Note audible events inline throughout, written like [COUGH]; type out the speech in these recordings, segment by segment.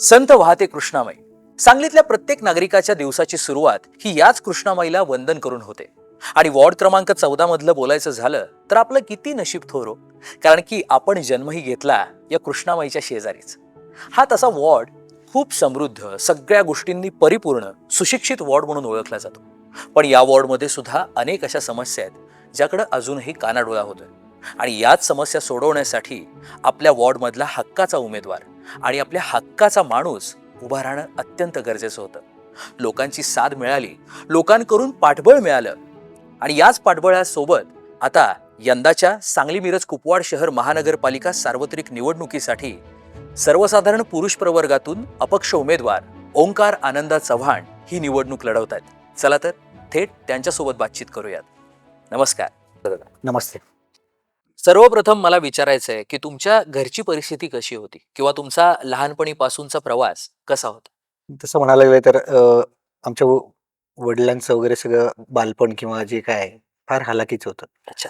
संत वाहते कृष्णामाई. सांगलीतल्या प्रत्येक नागरिकाच्या दिवसाची सुरुवात ही याच कृष्णामाईला वंदन करून होते. आणि वॉर्ड क्रमांक चौदा मधलं बोलायचं झालं तर आपलं किती नशीब थोरो. कारण की आपण जन्मही घेतला या कृष्णामाईच्या शेजारीच. हा तसा वॉर्ड खूप समृद्ध सगळ्या गोष्टींनी परिपूर्ण सुशिक्षित वॉर्ड म्हणून ओळखला जातो. पण या वॉर्डमध्ये सुद्धा अनेक अशा समस्या आहेत ज्याकडे अजूनही कानाडोळा होतोय. आणि याच समस्या सोडवण्यासाठी आपल्या वॉर्डमधला हक्काचा उमेदवार आणि आपल्या हक्काचा माणूस उभा राहणं अत्यंत गरजेचं होतं. लोकांची साथ मिळाली लोकांकडून पाठबळ मिळालं आणि याच पाठबळासोबत आता यंदाच्या सांगली मिरज कुपवाड शहर महानगरपालिका सार्वत्रिक निवडणुकीसाठी सर्वसाधारण पुरुष प्रवर्गातून अपक्ष उमेदवार ओंकार आनंदा चव्हाण ही निवडणूक लढवत आहेत चला तर थेट त्यांच्यासोबत बातचीत करूयात. नमस्कार. नमस्ते. सर्वप्रथम मला विचारायचं आहे की तुमच्या घरची परिस्थिती कशी होती? किंवा तुमचा लहानपणीपासूनचा प्रवास कसा होता? तसं म्हणायला गेलं तर अ, आमच्या व- वडिलांचं वगैरे सगळं बालपण किंवा जे काय आहे, फार हालाकीचं होतं. अच्छा.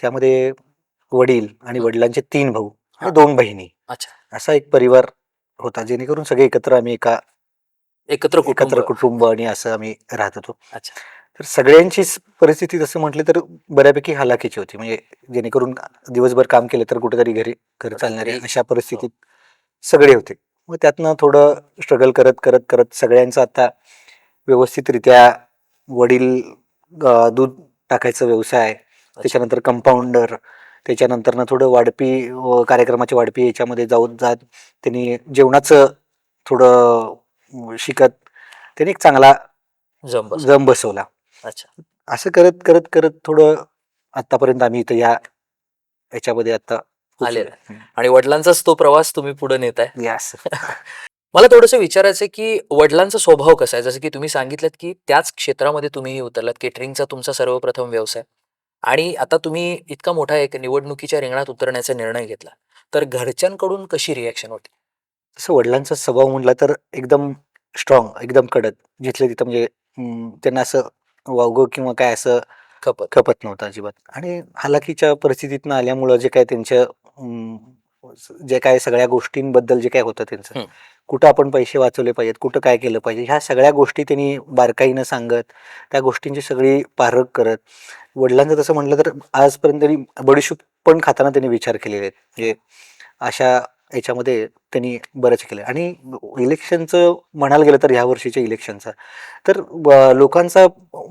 त्यामध्ये वडील आणि हं. वडिलांचे तीन भाऊ हा. आणि दोन बहिणी. अच्छा. असा एक परिवार होता जेणेकरून सगळे एकत्र आम्ही एका एकत्र कुटुंब. एकत्र कुटुंब आणि असं आम्ही राहत होतो. अच्छा. तर सगळ्यांची परिस्थिती तसं म्हटलं तर बऱ्यापैकी हालाकीची होती. म्हणजे जेणेकरून दिवसभर काम केलं तर कुठेतरी घरी घर चालणारे अशा परिस्थितीत सगळे होते. मग त्यातनं थोडं स्ट्रगल करत करत करत सगळ्यांचं आता व्यवस्थितरित्या वडील दूध टाकायचा व्यवसाय त्याच्यानंतर कंपाऊंडर त्याच्यानंतर ना थोडं वाढपी अ, कार्यक्रमाच्या वाढपी याच्यामध्ये जाऊन जात त्यांनी जेवणाचं थोडं शिकत त्यांनी एक चांगला. जम बसवला. अच्छा. असं करत करत करत थोडं आतापर्यंत आम्ही इथं या याच्यामध्ये आता आलेलं आणि वडिलांचाच तो प्रवास तुम्ही पुढे नेताय. यस [LAUGHS] मला थोडंसं विचारायचं आहे की वडिलांचा स्वभाव कसा आहे? जसं की तुम्ही सांगितलं की त्याच क्षेत्रामध्ये तुम्ही उतरलात केटरिंगचा तुमचा सर्वप्रथम व्यवसाय. आणि आता तुम्ही इतका मोठा एक निवडणुकीच्या रिंगणात उतरण्याचा निर्णय घेतला. तर घरच्यांकडून कशी रिॲक्शन होती? तसं वडिलांचा स्वभाव म्हटला तर एकदम स्ट्रॉंग एकदम कडक. जिथले तिथं म्हणजे त्यांना असं वावगं किंवा काय असं खपत. खपत नव्हतं अजिबात. आणि हालाकीच्या परिस्थितीतनं आल्यामुळं जे काय त्यांच्या जे काय सगळ्या गोष्टींबद्दल जे काय होतं त्यांचं हं. कुठं आपण पैसे वाचवले पाहिजेत कुठं काय केलं पाहिजे ह्या सगळ्या गोष्टी त्यांनी बारकाईनं सांगत त्या गोष्टींची सगळी पारख करत वडिलांचं तसं म्हटलं तर आजपर्यंत त्यांनी बडीशूप पण खाताना त्यांनी विचार केलेले आहेत. म्हणजे अशा याच्यामध्ये त्यांनी बरंच केलं आणि इलेक्शनचं म्हणायला गेलं तर ह्या वर्षीच्या इलेक्शनचा तर लोकांचा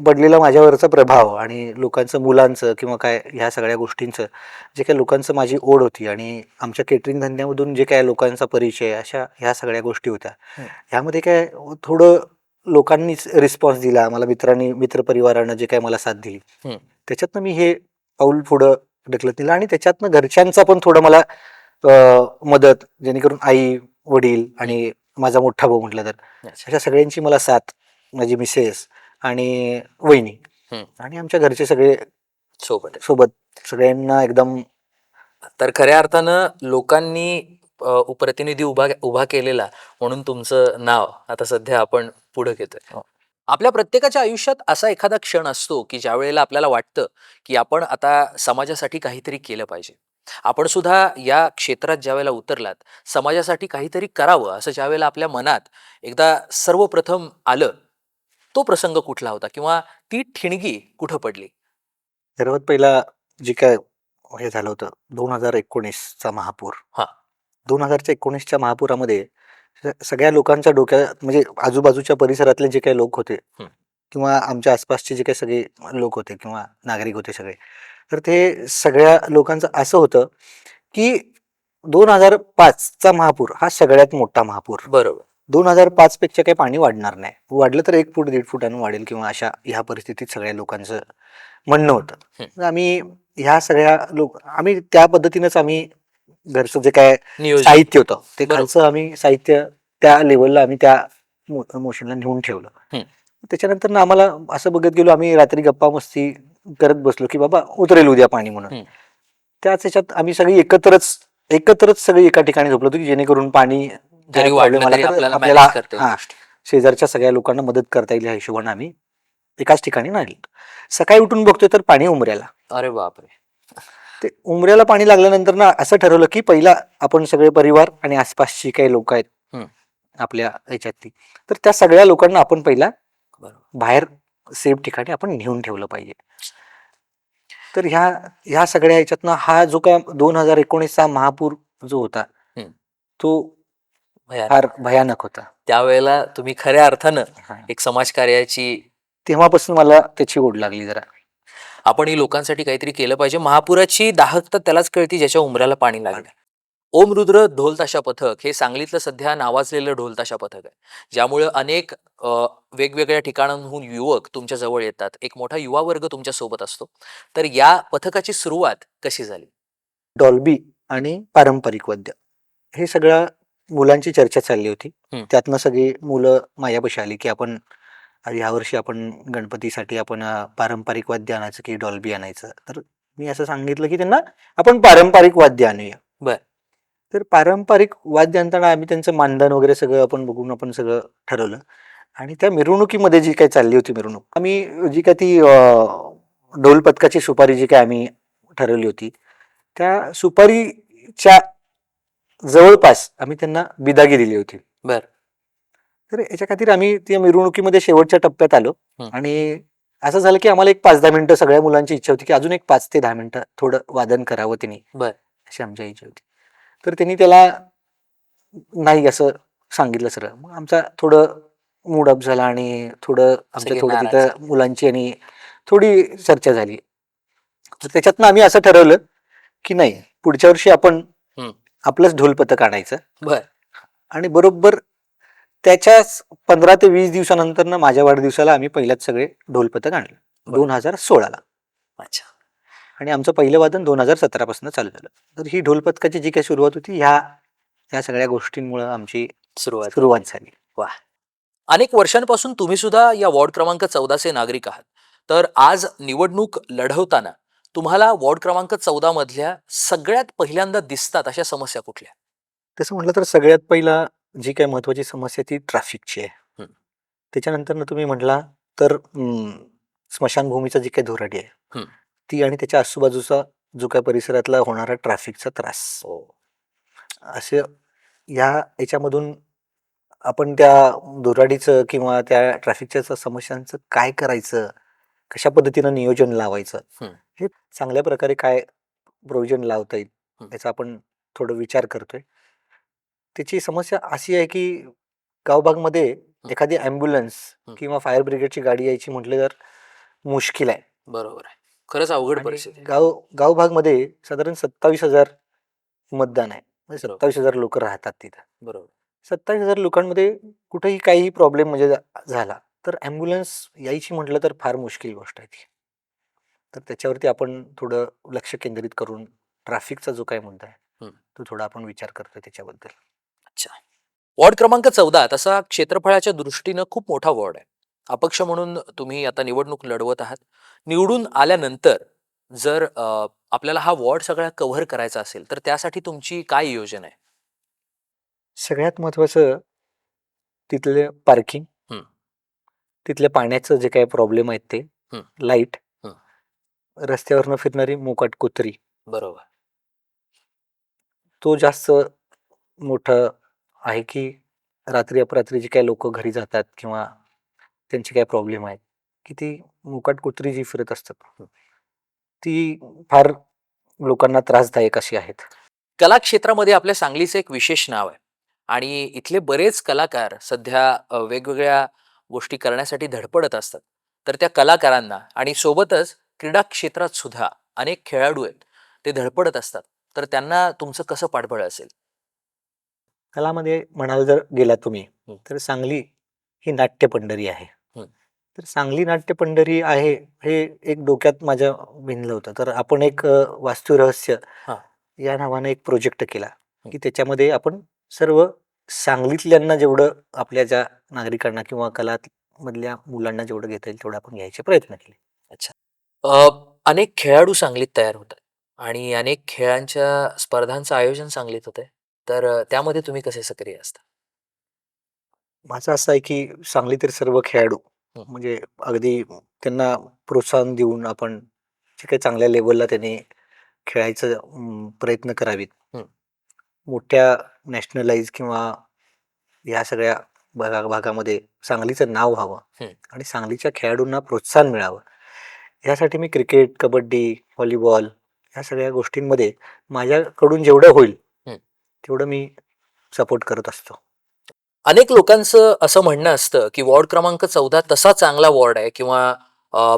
पडलेला माझ्यावरचा प्रभाव आणि लोकांचं मुलांचं किंवा काय ह्या सगळ्या गोष्टींचं जे काय लोकांचं माझी ओढ होती आणि आमच्या केटरिंग धंद्यामधून जे काय लोकांचा परिचय अशा ह्या सगळ्या गोष्टी होत्या. ह्यामध्ये काय थोडं लोकांनीच रिस्पॉन्स दिला मला मित्रांनी मित्रपरिवारानं जे काय मला साथ दिली. त्याच्यातनं मी हे पाऊल पुढं ढकलत नेलं आणि त्याच्यातनं घरच्यांचा पण थोडं मला मदत जेणेकरून आई वडील आणि माझा मोठा भाऊ म्हटलं तर अशा सगळ्यांची मला साथ माझी मिसेस आणि वहिनी हं. आणि आमच्या घरचे सगळे सोबत. सोबत सगळ्यांना एकदम तर खऱ्या अर्थानं लोकांनी प्रतिनिधी उभा उभा केलेला म्हणून तुमचं नाव आता सध्या आपण पुढे घेतोय हो. आपल्या प्रत्येकाच्या आयुष्यात असा एखादा क्षण असतो की ज्या वेळेला आपल्याला वाटतं की आपण आता समाजासाठी काहीतरी केलं पाहिजे आपण सुद्धा या क्षेत्रात ज्या वेळेला उतरलात समाजासाठी काहीतरी करावं असं ज्या वेळेला आपल्या मनात एकदा सर्वप्रथम आलं तो प्रसंग कुठला होता किंवा ती ठिणगी कुठं पडली सर्वात पहिला जे काय हे झालं होतं दोन हजार एकोणीसचा महापूर हा. दोन हजारच्या एकोणीसच्या महापुरामध्ये सगळ्या लोकांच्या डोक्यात म्हणजे आजूबाजूच्या परिसरातले जे काही लोक होते. किंवा आमच्या आसपासचे जे काही सगळे लोक होते किंवा नागरिक होते सगळे तर ते सगळ्या लोकांचं असं होतं की दोन हजार पाचचा महापूर हा सगळ्यात मोठा महापूर. बरोबर. दोन हजार पाच पेक्षा काही पाणी वाढणार नाही. वाढलं तर एक फूट दीड फुटानं वाढेल किंवा अशा ह्या परिस्थितीत सगळ्या लोकांचं म्हणणं होतं. आम्ही ह्या सगळ्या लोक आम्ही त्या पद्धतीनंच आम्ही घरचं जे काय साहित्य होतं ते. खालचं आम्ही साहित्य त्या लेवलला आम्ही त्या मोशनला नेऊन ठेवलं. त्याच्यानंतर ना आम्हाला असं बघत गेलो आम्ही रात्री गप्पा मस्ती करत बसलो की बाबा उतरेल उद्या पाणी म्हणून. त्याच ह्याच्यात आम्ही सगळी एकत्रच एकत्रच सगळी एका ठिकाणी झोपलो होतो की जेणेकरून पाणी आपल्याला. शेजारच्या सगळ्या लोकांना मदत करता येईल ह्या हिशोबाने आम्ही एकाच ठिकाणी नाही सकाळी उठून बघतोय तर पाणी उमऱ्याला अरे बापरे ते उमऱ्याला पाणी लागल्यानंतर ना असं ठरवलं की पहिला आपण सगळे परिवार आणि आसपासची काही लोक आहेत. आपल्या ह्याच्यातली तर त्या सगळ्या लोकांना आपण पहिला बाहेर सेफ ठिकाणी आपण नेऊन ठेवलं पाहिजे तर ह्या ह्या सगळ्या ह्याच्यातनं हा जो काय दोन हजार एकोणीसचा महापूर जो होता. तो भयानक. फार भयानक होता त्यावेळेला तुम्ही खऱ्या अर्थानं हा. एक समाजकार्याची तेव्हापासून मला त्याची ओढ लागली जरा आपणही लोकांसाठी काहीतरी केलं पाहिजे महापुराची दाहकता त्यालाच कळती ज्याच्या उमऱ्याला पाणी लागलं ओम रुद्र ढोलताशा पथक हे सांगलीतलं सध्या नावाजलेलं ढोलताशा पथक आहे. ज्यामुळे अनेक वेगवेगळ्या ठिकाणांहून युवक तुमच्या जवळ येतात. एक मोठा युवा वर्ग तुमच्यासोबत असतो. तर या पथकाची सुरुवात कशी झाली? डॉल्बी आणि पारंपरिक वाद्य हे सगळ्या मुलांची चर्चा चालली होती. त्यातनं सगळी मुलं माझ्यापाशी आली की आपण यावर्षी आपण गणपतीसाठी आपण पारंपरिक वाद्य आणायचं की डॉल्बी आणायचं? तर मी असं सांगितलं की त्यांना आपण पारंपरिक वाद्य आणूया. बर. तर पारंपरिक वाद्य आणताना आम्ही त्यांचं मानधन वगैरे सगळं आपण बघून आपण सगळं ठरवलं आणि त्या मिरवणुकीमध्ये जी काही चालली होती मिरवणूक आम्ही जी काय ती ढोल पथकाची सुपारी जी काय आम्ही ठरवली होती त्या सुपारीच्या जवळपास आम्ही त्यांना बिदागी दिली होती बर. तर याच्या खातीर आम्ही त्या मिरवणुकीमध्ये शेवटच्या टप्प्यात आलो. आणि असं झालं की आम्हाला एक पाच दहा मिनिटं सगळ्या मुलांची इच्छा होती की अजून एक पाच ते दहा मिनिटं थोडं वादन करावं त्यांनी बर. अशी आमची इच्छा होती तर त्यांनी त्याला नाही असं सांगितलं सर मग आमचा थोडं मूड अप झाला आणि थोडं आमच्या थोडं तिथं मुलांची आणि थोडी चर्चा झाली. तर त्याच्यातनं आम्ही असं ठरवलं की नाही पुढच्या वर्षी आपण. आपलंच ढोल पथक आणायचं. बर. आणि बरोबर त्याच्याच पंधरा ते वीस दिवसानंतर ना माझ्या वाढदिवसाला आम्ही पहिल्याच सगळे ढोल पथक आणलं. दोन हजार सोळाला. अच्छा. आणि आमचं पहिलं वादन दोन हजार सतरा पासून चालू झालं. तर ही ढोल पथकाची जी काही सुरुवात होती ह्या ह्या सगळ्या गोष्टींमुळे आमची सुरुवात. सुरुवात झाली. अनेक वर्षांपासून तुम्ही सुद्धा या वॉर्ड क्रमांक चौदाचे नागरिक आहात. तर आज निवडणूक लढवताना तुम्हाला वॉर्ड क्रमांक चौदा मधल्या सगळ्यात पहिल्यांदा दिसतात अशा समस्या कुठल्या? तसं म्हटलं तर सगळ्यात पहिला जी काही महत्वाची समस्या ती ट्रॅफिकची आहे. त्याच्यानंतर ना तुम्ही म्हटला तर स्मशानभूमीचा जी काही धुराडी आहे. ती आणि त्याच्या आजूबाजूचा जो काही परिसरातला होणारा ट्रॅफिकचा त्रास. असे या याच्यामधून आपण त्या धुराडीचं किंवा त्या ट्रॅफिकच्या समस्यांचं काय करायचं? कशा पद्धतीनं नियोजन लावायचं? हं. हे चांगल्या प्रकारे काय प्रोव्हिजन लावता येईल हं. याचा आपण थोडं विचार करतोय. त्याची समस्या अशी आहे की गावभागमध्ये एखादी ॲम्ब्युलन्स हं. किंवा फायर ब्रिगेडची गाडी यायची म्हटलं तर मुश्किल आहे. बरोबर आहे. खरंच अवघड परिस्थिती गाव गावभागमध्ये साधारण सत्तावीस हजार मतदान आहे. म्हणजे बरोबर. सत्तावीस हजार लोक राहतात तिथं. बरोबर. सत्तावीस हजार लोकांमध्ये कुठेही काही प्रॉब्लेम म्हणजे झा- झाला तर ॲम्ब्युलन्स यायची म्हटलं तर फार मुश्किल गोष्ट आहे ती. तर त्याच्यावरती आपण थोडं लक्ष केंद्रित करून ट्रॅफिकचा जो काही मुद्दा आहे. तो थोडा आपण विचार करतोय त्याच्याबद्दल. वॉर्ड क्रमांक चौदा तसा क्षेत्रफळाच्या दृष्टीनं खूप मोठा वॉर्ड आहे. अपक्ष म्हणून तुम्ही आता निवडणूक लढवत आहात. निवडून आल्यानंतर जर आपल्याला हा वॉर्ड सगळा कव्हर करायचा असेल तर त्यासाठी तुमची काय योजना आहे? सगळ्यात महत्वाचं तिथले पार्किंग. तिथल्या पाण्याचं जे काही प्रॉब्लेम आहेत ते. लाइट. रस्त्यावरनं फिरणारी मोकाट कुत्री. बरोबर. तो जास्त मोठं आहे की रात्री अपरात्री जी काही लोक घरी जातात किंवा त्यांचे काय प्रॉब्लेम आहेत. की ती मुकाट कुत्री जी फिरत असतात ती फार लोकांना त्रासदायक अशी आहेत. कला क्षेत्रामध्ये आपल्या सांगलीचं एक विशेष नाव आहे. आणि इथले बरेच कलाकार सध्या वेगवेगळ्या गोष्टी करण्यासाठी धडपडत असतात. तर त्या कलाकारांना आणि सोबतच क्रीडा क्षेत्रात सुद्धा अनेक खेळाडू आहेत ते धडपडत असतात. तर त्यांना तुमचं कसं पाठबळ असेल? कलामध्ये म्हणाल जर गेला तुम्ही. तर सांगली ही नाट्य पंढरी आहे. तर सांगली नाट्य पंढरी आहे हे एक डोक्यात माझ्या भिनलं होतं. तर आपण एक अ, वास्तू रहस्य हां. या नावाने एक प्रोजेक्ट केला की त्याच्यामध्ये आपण सर्व सांगलीतल्यांना जेवढं आपल्या ज्या नागरिकांना किंवा कला मधल्या मुलांना जेवढं घेता येईल तेवढं आपण घ्यायचे प्रयत्न केले. अ, अनेक खेळाडू सांगलीत तयार होत आहेत आणि अनेक खेळांच्या स्पर्धांचं आयोजन सांगलीत होत. आहे तर अ, त्यामध्ये तुम्ही कसे सक्रिय असता? माझं असं आहे की सांगलीतील सर्व खेळाडू. म्हणजे अगदी त्यांना प्रोत्साहन देऊन आपण जे काही चांगल्या लेवलला त्यांनी खेळायचं अं, प्रयत्न करावीत. मोठ्या नॅशनलाइज किंवा ह्या सगळ्या भागा भागामध्ये सांगलीचं नाव व्हावं हम्म. आणि सांगलीच्या खेळाडूंना प्रोत्साहन मिळावं यासाठी मी क्रिकेट कबड्डी व्हॉलीबॉल ह्या सगळ्या गोष्टींमध्ये माझ्याकडून जेवढं होईल हम्म. तेवढं मी सपोर्ट करत असतो अनेक लोकांचं असं म्हणणं असतं की वॉर्ड क्रमांक चौदा तसा चांगला वॉर्ड आहे किंवा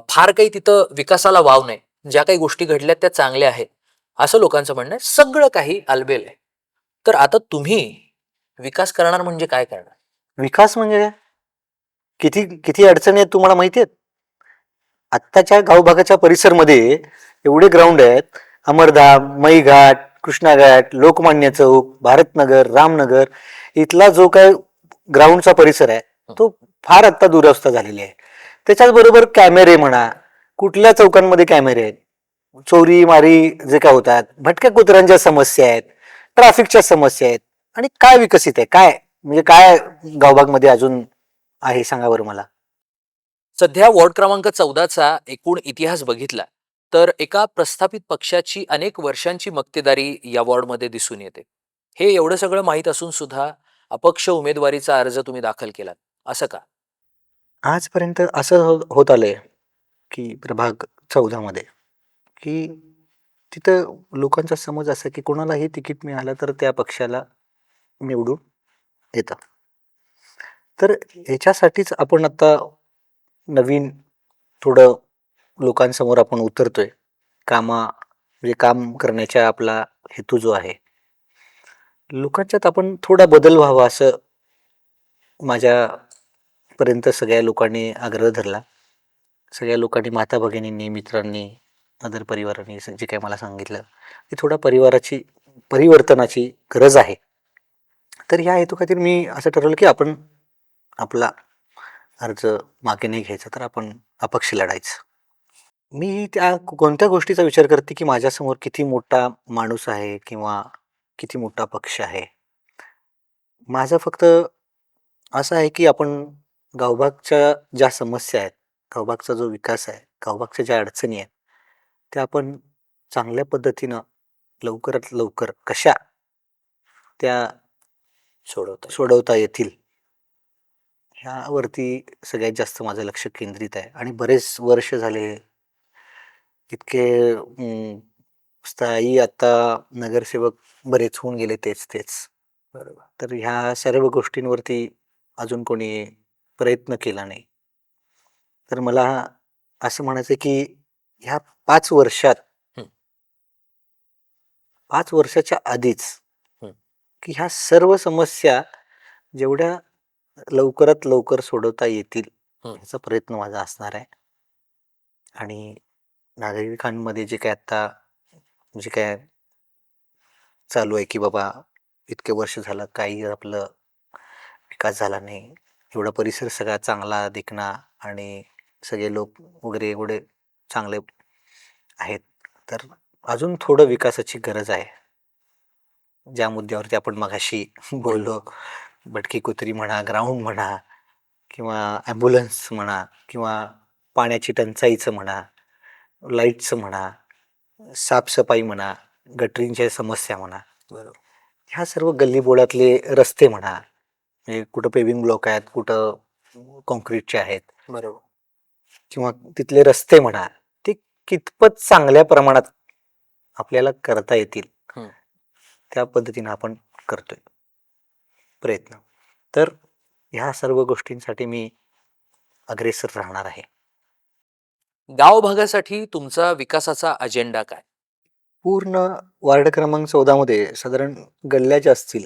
फार काही तिथं विकासाला वाव नाही. ज्या काही गोष्टी घडल्यात त्या चांगल्या आहेत. असं लोकांचं म्हणणं आहे. सगळं काही आलबेल आहे. तर आता तुम्ही विकास करणार म्हणजे काय करणार? विकास म्हणजे काय? किती किती अडचणी आहेत तुम्हाला माहिती आहेत? आत्ताच्या गावभागाच्या परिसरमध्ये एवढे ग्राउंड आहेत. अमरधाम मईघाट कृष्णाघाट लोकमान्य चौक भारतनगर रामनगर इथला जो काय ग्राउंडचा परिसर आहे तो फार आत्ता दुरवस्था झालेली आहे. त्याच्याच बरोबर कॅमेरे म्हणा कुठल्या चौकांमध्ये कॅमेरे आहेत? चोरी मारी जे काय होतात भटक्या कुत्र्यांच्या समस्या आहेत ट्रॅफिकच्या समस्या आहेत आणि काय विकसित आहे? काय म्हणजे काय गावभागमध्ये अजून आहे? सांगा बरं मला. सध्या वॉर्ड क्रमांक चौदाचा एकूण इतिहास बघितला तर एका प्रस्थापित पक्षाची अनेक वर्षांची मक्तेदारी या वॉर्डमध्ये दिसून येते. हे एवढं सगळं माहीत असून सुद्धा अपक्ष उमेदवारीचा अर्ज तुम्ही दाखल केलात. असं का? आजपर्यंत असं हो- होत आलंय की प्रभाग चौदामध्ये की तिथं लोकांचा समज असा की कोणालाही तिकीट मिळालं तर त्या पक्षाला निवडून येतं. तर याच्यासाठीच आपण आता नवीन थोडं लोकांसमोर आपण उतरतोय. कामा म्हणजे काम करण्याचा आपला हेतू जो आहे लोकांच्यात आपण थोडा बदल व्हावा असं माझ्यापर्यंत सगळ्या लोकांनी आग्रह धरला. सगळ्या लोकांनी माता भगिनींनी मित्रांनी अदर परिवारांनी स- जे काही मला सांगितलं की थोडा परिवाराची परिवर्तनाची गरज आहे. तर ह्या हेतू खातीर मी असं ठरवलं की आपण आपला अर्ज मागे नाही घ्यायचा तर आपण अपक्ष लढायचं. मी त्या कोणत्या गोष्टीचा विचार करते की माझ्यासमोर किती मोठा माणूस आहे किंवा किती मोठा पक्ष आहे. माझं फक्त असं आहे की आपण गावभागच्या ज्या समस्या आहेत गावभागचा जो विकास आहे गावभागच्या ज्या अडचणी आहेत त्या आपण चांगल्या पद्धतीनं लवकरात लवकर कशा त्या सोडवता सोडवता येतील ह्यावरती सगळ्यात जास्त माझं लक्ष केंद्रित आहे. आणि बरेच वर्ष झाले इतके स्थायी आता नगरसेवक बरेच होऊन गेले तेच तेच बरोबर तर ह्या सर्व गोष्टींवरती अजून कोणी प्रयत्न केला नाही तर मला असं म्हणायचं की ह्या पाच वर्षात. पाच वर्षाच्या आधीच. की ह्या सर्व समस्या जेवढ्या लवकरात लवकर सोडवता येतील. ह्याचा प्रयत्न माझा असणार आहे आणि नागरिकांमध्ये जे काय आता जे काय चालू आहे की बाबा इतके वर्ष झालं काही आपलं विकास झाला नाही. एवढा परिसर सगळा चांगला दिखणा आणि सगळे लोक वगैरे एवढे चांगले आहेत. तर अजून थोडं विकासाची गरज आहे. ज्या मुद्द्यावरती आपण मगाशी [LAUGHS] बोललो भटकी कुत्री म्हणा ग्राउंड म्हणा किंवा ॲम्ब्युलन्स म्हणा किंवा पाण्याची टंचाईचं म्हणा लाईटचं म्हणा साफसफाई म्हणा गटरींच्या समस्या म्हणा बरोबर. ह्या सर्व गल्लीबोळातले रस्ते म्हणा म्हणजे कुठं पेविंग ब्लॉक आहेत कुठं कॉन्क्रीटचे आहेत बरोबर. किंवा तिथले रस्ते म्हणा ते कितपत चांगल्या प्रमाणात आपल्याला करता येतील. त्या पद्धतीनं आपण करतोय. प्रयत्न. तर ह्या सर्व गोष्टींसाठी मी अग्रेसर राहणार आहे. गाव भागासाठी तुमचा विकासाचा अजेंडा काय? पूर्ण वार्ड क्रमांक चौदा मध्ये साधारण गल्ल्या ज्या असतील.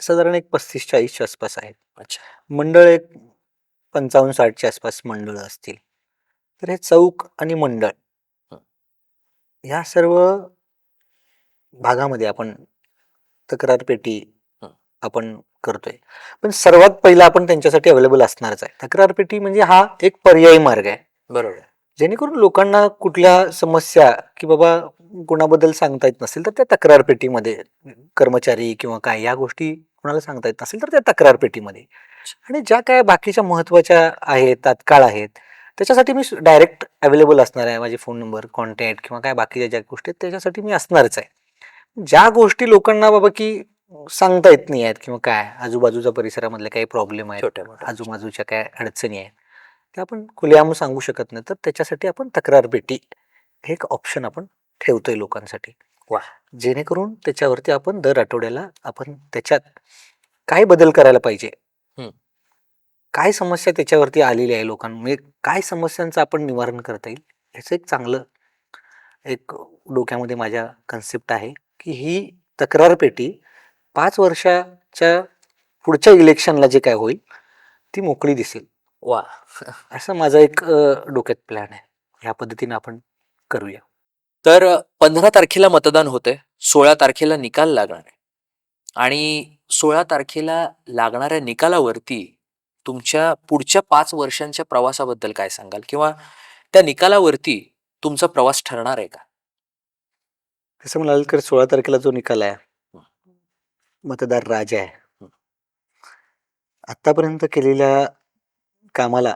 साधारण एक पस्तीस चाळीसच्या आसपास आहेत. अच्छा. मंडळ एक पंचावन्न साठच्या आसपास मंडळ असतील. तर हे चौक आणि मंडळ. ह्या सर्व भागामध्ये आपण तक्रार पेटी हं. आपण करतोय. पण सर्वात पहिला आपण त्यांच्यासाठी अवेलेबल असणारच आहे. तक्रार पेटी म्हणजे हा एक पर्यायी मार्ग आहे. बरोबर. जेणेकरून लोकांना कुठल्या समस्या की बाबा कुणाबद्दल सांगता येत नसेल तर त्या तक्रार पेटीमध्ये कर्मचारी किंवा काय या गोष्टी कुणाला सांगता येत नसेल तर त्या तक्रार पेटीमध्ये. आणि ज्या काय बाकीच्या महत्त्वाच्या आहेत तात्काळ आहेत त्याच्यासाठी मी डायरेक्ट अवेलेबल असणार आहे. माझे फोन नंबर कॉन्टॅक्ट किंवा काय बाकीच्या ज्या गोष्टी आहेत त्याच्यासाठी मी असणारच आहे. ज्या गोष्टी लोकांना बाबा की सांगता येत नाही आहेत किंवा काय आजूबाजूच्या परिसरामधले काही प्रॉब्लेम आहेत आजूबाजूच्या काय अडचणी आहेत ते आपण खुलेआम सांगू शकत नाही. तर त्याच्यासाठी आपण तक्रार पेटी हे एक ऑप्शन आपण ठेवतोय लोकांसाठी. वा. जेणेकरून त्याच्यावरती आपण दर आठवड्याला आपण त्याच्यात काय बदल करायला पाहिजे. काय समस्या त्याच्यावरती आलेली आहे लोकांमध्ये काय समस्यांचं आपण निवारण करता येईल? ह्याचं एक चांगलं एक डोक्यामध्ये माझ्या कन्सेप्ट आहे की ही तक्रार पेटी पाच वर्षाच्या पुढच्या इलेक्शनला जे काय होईल ती मोकळी दिसेल. वा. असं माझा एक अ, डोक्यात प्लॅन आहे. ह्या पद्धतीने आपण करूया. तर पंधरा तारखेला मतदान होतंय. सोळा तारखेला निकाल लागणार आहे. आणि सोळा तारखेला लागणाऱ्या निकालावरती तुमच्या पुढच्या पाच वर्षांच्या प्रवासाबद्दल काय सांगाल? किंवा त्या निकालावरती तुमचा प्रवास ठरणार आहे का? तसं म्हणाल तर सोळा तारखेला जो निकाल आहे मतदार राजा आहे. आतापर्यंत केलेल्या कामाला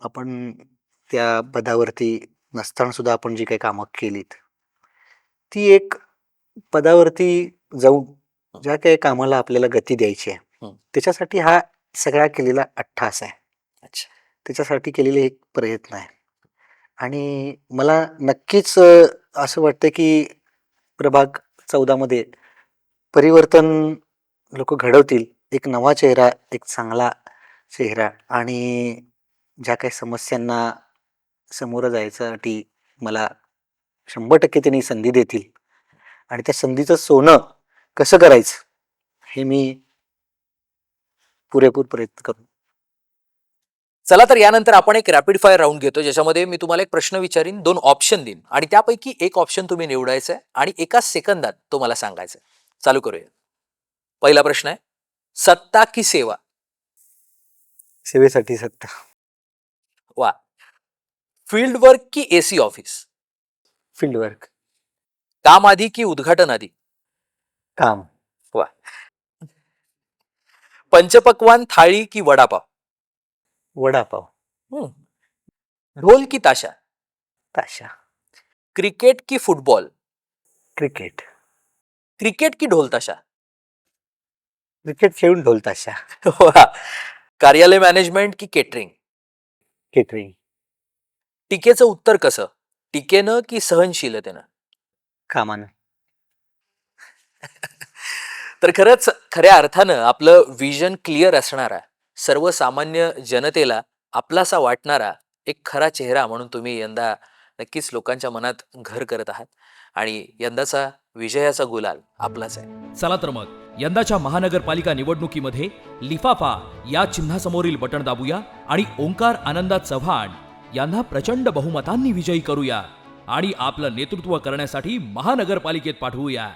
आपण त्या पदावरती नसताना सुद्धा आपण जी काही कामं केलीत ती एक पदावरती जाऊन ज्या काही कामाला आपल्याला गती द्यायची आहे. त्याच्यासाठी हा सगळा केलेला अठ्ठास आहे. अच्छा. त्याच्यासाठी केलेले एक प्रयत्न आहे. आणि मला नक्कीच असं वाटतं की प्रभाग चौदामध्ये परिवर्तन लोक घडवतील एक नवा चेहरा एक चांगला चेहरा आणि ज्या काही समस्यांना समोरं जायच्यासाठी मला शंभर टक्के त्यांनी संधी देतील. आणि त्या संधीचं सोनं कसं करायचं हे मी पुरेपूर प्रयत्न करू चला तर यानंतर आपण एक रॅपिड फायर राऊंड घेतो ज्याच्यामध्ये मी तुम्हाला एक प्रश्न विचारीन दोन ऑप्शन देईन. आणि त्यापैकी एक ऑप्शन तुम्ही निवडायचं आहे आणि एका सेकंदात तो मला सांगायचा आहे चालू करूया. पहिला प्रश्न आहे सत्ता की सेवा? सेवेसाठी सत्ता. वा. फ़ील्ड वर्क की एसी ऑफ़िस? Field work. काम आधी की उद्घाटन आधी? काम. पंचपक्वान थाळी की वडापाव? वडापाव. हम्म. ढोल की ताशा? ताशा. क्रिकेट की फुटबॉल? क्रिकेट. क्रिकेट की ढोल ताशा? क्रिकेट खेळून ढोल ताशा. वा. कार्यालय मॅनेजमेंट की केटरिंग केटरिंग टीकेचं उत्तर कसं? टीकेनं की सहनशीलतेनं? कामानं. [LAUGHS] तर खरंच खऱ्या अर्थानं आपलं विजन क्लिअर असणारा सर्वसामान्य जनतेला आपलासा वाटणारा एक खरा चेहरा म्हणून तुम्ही यंदा नक्कीच लोकांच्या मनात घर करत आहात. आणि यंदाचा विजयाचा गुलाल आपलाच आहे. चला तर मग. यंदाच्या महानगरपालिका निवडणुकीमध्ये लिफाफा या चिन्हासमोरील बटण दाबूया आणि ओंकार आनंदा चव्हाण यांना प्रचंड बहुमतांनी विजयी करूया आणि आपलं नेतृत्व करण्यासाठी महानगरपालिकेत पाठवूया.